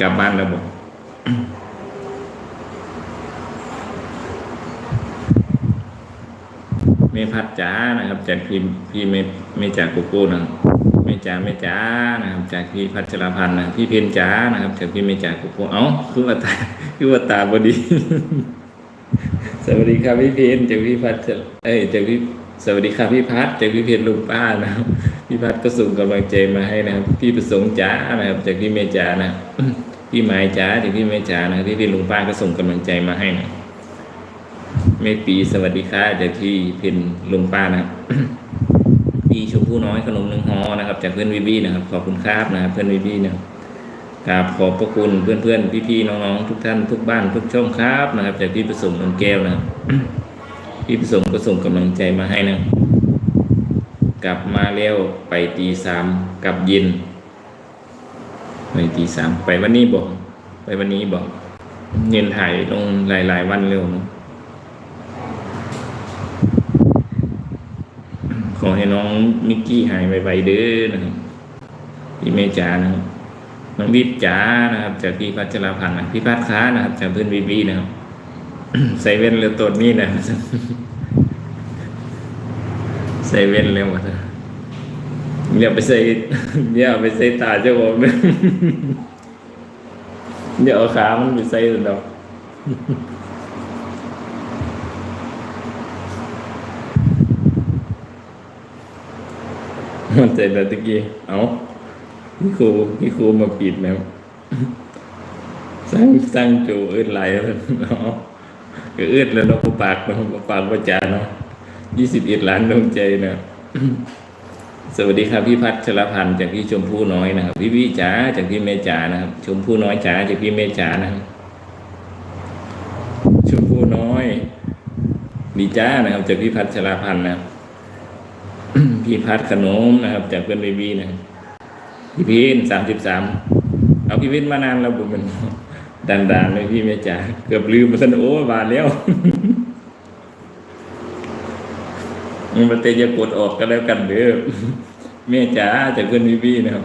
กลับบ้านแล้วบอกเมพัดจ๋านะครับ จากพี่พี่เมเมจากกโก้นะครับเมจ๋าเมจ๋านะครับ จากพี่พัชรพันธ์นะพี่เพนจ๋านะครับ จากพี่เมจากโกโก้เอ้าคือว่าตาคือว่าตาบดี สวัสดีครับพี่เพนจากพี่พัชเอ้ยจากพี่สวัสดีครับพี่พัดจากพี่เพนลุงป้านะครับ พี่พัดก็ส่งกำลังใจมาให้นะครับ พี่ประสงค์จ๋านะครับ จากพี่เมจ๋านะพี่หมายจ๋าจากพี่เมจ๋านะครับพี่เพนลุงป้าก็ส่งกำลังใจมาให้นะเมฆปีสวัสดีค่ะจากที่เพนลุงป้านะครับพี่ชมพู่น้อยขนมหนึ่งฮอนะครับ จากเพื่อนวิบี้นะครับขอบคุณครับนะครับเพื่อนวิบี้นะครับกราบขอบพระคุณเพื่อนเพื่อนพี่พี่ๆ น้องๆ ทุกท่านทุกบ้านทุกช่องครับนะครับ จากพี่ประสงค์นนแก้วนะครับพี่ประสงค์ก็ส่งกำลังใจมาให้นะ กลับมาแล้วไปตีสามกลับเย็นไปตีสามไปวันนี้บอก ไปวันนี้บอกเงินถ่ายลงหลาย ๆ วันเร็วนอะขอให้น้องมิกกี้หายไวๆเด้อนะครับพี่เมจานะครับน้องวิทจ๋านะครับ จากพี่พัชรพันธ์นะพี่พัดค้านะครับจากเพื่อนวีวีนะครับใส่เว้นเรือตัวนี้นะ ใส่เว้นเร็วหมดเลยอย่าไปใส่อย่าไปใส่ตาเจ้าของนะอย่าเอาขามันไปใส่ดอกมันใจแบบตะกี้ เอาพี่ครูพี่ครูมาปิดแล้วสร้างสร้างจูเอื้นไหลแล้วเนาะก็เอื้นแล้วเนาปูปากเนาปูปากประจานเนาะ ยี่สิบเอ็ดล้านดวงใจเนาะสวัสดีครับพี่พัชรพันธ์จากพี่ชมพู่น้อยนะครับ พี่วิจ๋าจากพี่เมจ๋านะครับ ชมพู่น้อยจ๋าจากพี่เมจ๋านะครับชมพู่น้อยดีจ้านะครับจากพี่พัชรพันธ์นะครับพี่พัดขนมนะครับ จากเพื่อนเบบี้นะครับพี่พินสามสิบสามเอาพี่พินมานานแล้วบุญมันดันดานเลยพี่แม่จ๋าเกือบลืมมาสนโอ้บาทแล้ว มันเตะจะกดออกก็แล้วกันเด้อแม่จ๋าจากเพื่อนเบบี้นะครับ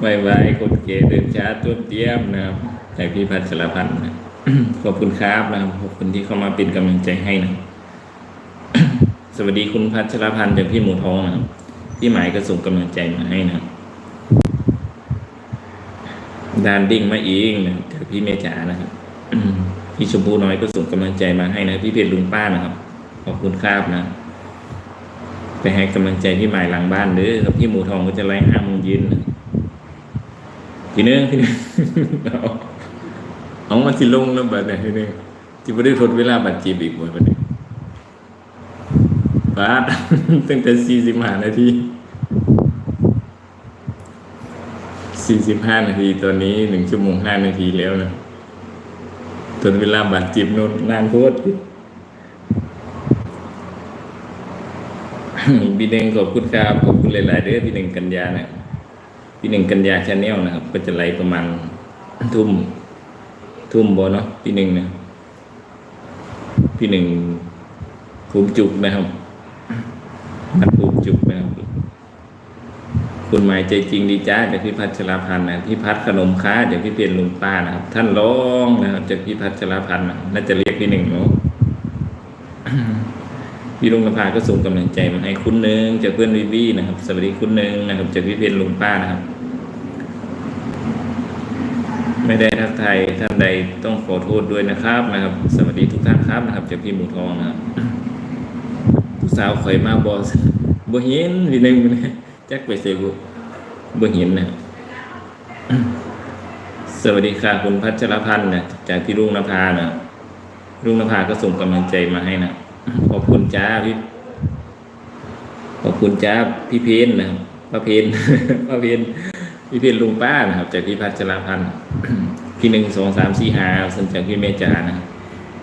ไม่ไหวคนเก๋เดินช้าตัวเตี้ยมนะครับจากพี่พัชรพันธ์นะขอบคุณครับนะครับขอบคุณที่เข้ามาเป็นกำลังใจให้นะสวัสดีคุณพัชรพันธ์จากพี่หมูทองนะครับพี่หมายก็ส่งกำลังใจมาให้นะครับดานดิ้งมาเองนะจากพี่เมจ๋านะครับ พี่ชมพูน้อยก็ส่งกำลังใจมาให้นะพี่เพชรลุงป้านะครับ ขอบคุณครับนะ ไปให้กำลังใจพี่หมายหลังบ้านเด้อครับพี่หมูทองก็จะไล่ห้าโมงเย็นนะทีนึงทีนึงเอาเอามาสิลงแล้วบัดเนี่ยทีนึงที่ไม่ได้ทดเวลาบัดจีบอีกบ่บัดเนี้บาดตั้งแต่สี่สิบห้านาทีสี่สิบห้านาทีตอนนี้หนึ่งชั่วโมงห้านาทีแล้วนะ ทนเวลาบัดจีบนู่นนานโพดพี่หนึ่งขอบคุณครับขอบคุณหลาย ๆเด้อพี่หนึ่งกันยาเนะพี่หนึ่งกันยาชาแนลนะครับ ก็จะไลฟ์ประมาณทุ่ม ทุ่มบอเนาะพี่หนึ่งเนะพี่หนึ่งภูมิจุกนะครับมันภูมิ คุณหมายใจจริงดีจ้าจากพี่พัชรพันธ์นะพี่พัดขนมค้าจากพี่เพียรลุงป้านะครับ ท่านร้องนะครับจากพี่พัชรพันธ์น่าจะเรียกพี่หนึ่งเนาะพี่ลุงกระพาก็ส่งกำลังใจมาให้คุณหนึ่งจากเพื่อนวิวีนะครับ สวัสดีคุณหนึ่งนะครับจากพี่เพนลุงป้านะครับ ไม่ได้ทักไทยท่านใดต้องขอโทษด้วยนะครับนะครับ สวัสดีทุกท่านครับนะครับจากพี่หมูทองนะครับผู้สาวข่อยมาบอสบ่เห็นพี่หนึ่งนะ จักไปเสบุบ่เห็นนะสวัสดีค่ะคุณพัชรพันธ์นะจากพี่ลุงนภานะลุงนภาก็ส่งกำลังใจมาให้นะขอบคุณจ้าพี่ขอบคุณจ้าพี่เพนนะครับป้าเพนป้าเพนพี่เพนลุงป้านะครับ จากพี่พัชรพันธ์พี่หนึ่งสองสามสี่ห้าส่วนจากพี่เมจานะ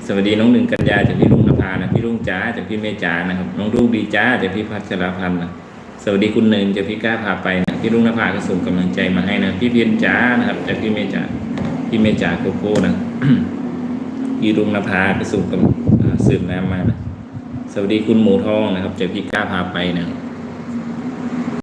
สวัสดีน้องหนึ่งกันยาจากพี่ลุงนภานะพี่ลุงจ้าจากพี่เมจานะครับ น้องลูกดีจ้าจากพี่พัชรพันธ์นะ สวัสดีคุณเนินจะพี่ก้าพาไปนะพี่รุ่งนภาก็ส่งกำลังใจมาให้นะพี่เพียนจ้านะครับจากพี่เมจาพี่เมจาโกโก้นะพี่ลุงนภาก็ส่งกำลังสืบน้ำมานะสวัสดีคุณหมูทองนะครับจากพี่ก้าพาไปนะ